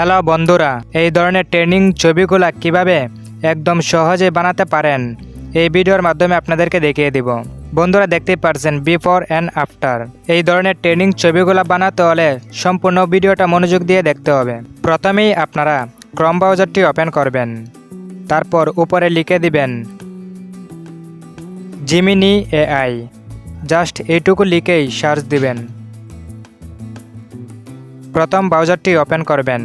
Hello বন্ধুরা, এই ধরনের ট্রেনিং ছবিগুলা কীভাবে একদম সহজে বানাতে পারেন? এই ভিডিওর মাধ্যমে আপনাদেরকে দেখিয়ে দিব। বন্ধুরা, দেখতেই পারছেন বিফোর অ্যান্ড আফটার এই ধরনের ট্রেনিং ছবিগুলো বানাতে হলে সম্পূর্ণ ভিডিওটা মনোযোগ দিয়ে দেখতে হবে। প্রথমেই আপনারা ক্রম ব্রাউজারটি ওপেন করবেন। তারপর উপরে লিখে দিবেন জিমিনি এআই জাস্ট এইটুকু লিখেই সার্চ দিবেন। প্রথম ব্রাউজারটি ওপেন করবেন।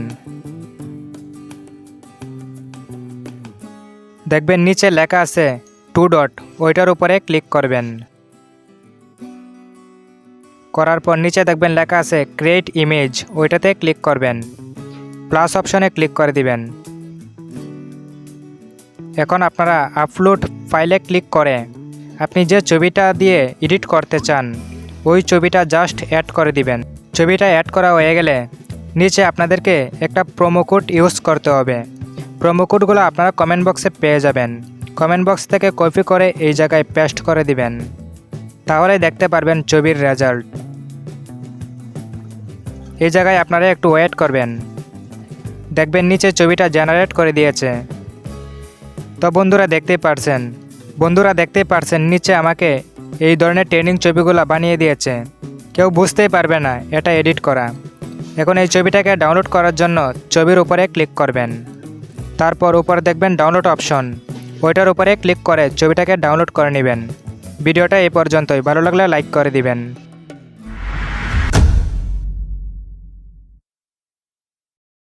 দেখবেন নিচে লেখা আছে টু ডট, ওইটার উপরে ক্লিক করবেন। করার পর নিচে দেখবেন লেখা আছে ক্রিয়েট ইমেজ, ওইটাতে ক্লিক করবেন। প্লাস অপশনে ক্লিক করে দিবেন। এখন আপনারা আপলোড ফাইলে ক্লিক করে আপনি যে ছবিটা দিয়ে এডিট করতে চান, ওই ছবিটা জাস্ট অ্যাড করে দিবেন। ছবিটা অ্যাড করা হয়ে গেলে নিচে আপনাদেরকে একটা প্রোমো কোড ইউজ করতে হবে। প্রোমো কোডগুলো আপনারা কমেন্ট বক্সে পেয়ে যাবেন। কমেন্ট বক্স থেকে কপি করে এই জায়গায় পেস্ট করে দিবেন। তাহলে দেখতে পারবেন ছবির রেজাল্ট এই জায়গায় আপনারা একটু ওয়েট করবেন। দেখবেন নিচে ছবিটা জেনারেট করে দিয়েছে। তো বন্ধুরা দেখতেই পারছেন। বন্ধুরা দেখতেই পারছেন, নিচে আমাকে এই ধরনের ট্রেনিং ছবিগুলো বানিয়ে দিয়েছে। কেউ বুঝতেই পারবে না এটা এডিট করা। এখন এই ছবিটাকে ডাউনলোড করার জন্য ছবির উপরে ক্লিক করবেন। তারপর উপরে দেখবেন ডাউনলোড অপশন ওইটার উপরে ক্লিক করে ছবিটাকে ডাউনলোড করে নেবেন। ভিডিওটা এই পর্যন্তই। ভালো লাগলে লাইক করে দিবেন।